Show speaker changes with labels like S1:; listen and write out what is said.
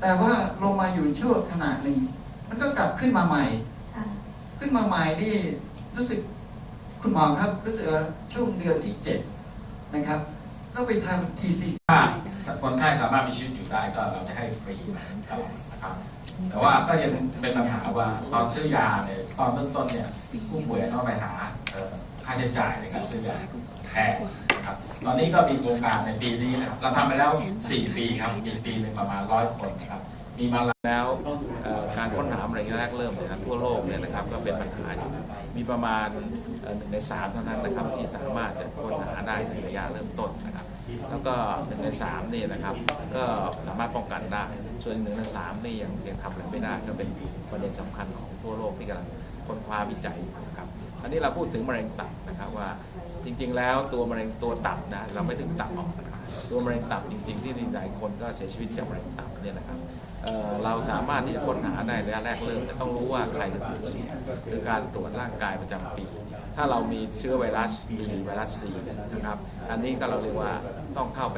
S1: แต่ว่าลงมาอยู่ชั่วขณะหนึ่ง มันก็กลับขึ้นมาใหม่
S2: ค่ะ
S1: ขึ้นมาใหม่นี่รู้สึกคุณหมอครับรู้สึกว่าช่วงเดือนที่เจ็ดนะครับ ก็ไปทำ TCC
S3: ถ้าคนไข้สามารถมีชีวิตอยู่ได้ก็เราจะให้ฟรีตลอดนะครับ แต่ว่าก็ยังเป็นปัญหาว่าตอนซื้อยาเนี่ยตอนเริ่มต้นเนี่ยผู้ป่วยต้องไปหาเอ่อค่าใช้จ่ายในการซื้อยาแพง นะครับ ตอนนี้ก็มีโครงการในปีนี้นะครับเราทำไปแล้ว 4 ปีครับมีปีหนึ่งประมาณร้อยคนครับ มีมา
S4: แล้วการค้นหามะเร็งแรกเริ่มนี่ยนะทั่วโลกเนี่ยนะครับก็เป็นปัญหาอยู่มีประมาณหนึ่งในสามเท่านั้นนะครับที่สามารถจะค้นหาได้ในระยะเริ่มต้นนะครับแล้วก็หนึ่งในสามนี่นะครับ ก็สามารถป้องกันได้ ส่วนอีกหนึ่งในสามนี่ยังยังทำอะไรไม่ได้ก็เป็นประเด็นสำคัญของทั่วโลกที่กำลังค้นคว้าวิจัยนะครับอันนี้เราพูดถึงมะเร็งตับนะครับว่า จริง ๆ แล้วตัวมะเร็งตัวตับนะเราไม่ถึงตับออกตับตัวมะเร็งตับจริง ๆ ที่หลายคนก็เสียชีวิตจากมะเร็งตับเนี่ยนะครับเเราสามารถที่จะค้นหาได้ระยะแรกเริ่มจะต้องรู้ว่าใครคือกลุ่มเสี่ยงคือการตรวจร่างกายประจำปี ถ้าเรามีเชื้อไวรัส B ไวรัส C นะครับ อันนี้ก็เราเรียกว่าต้องเข้าไป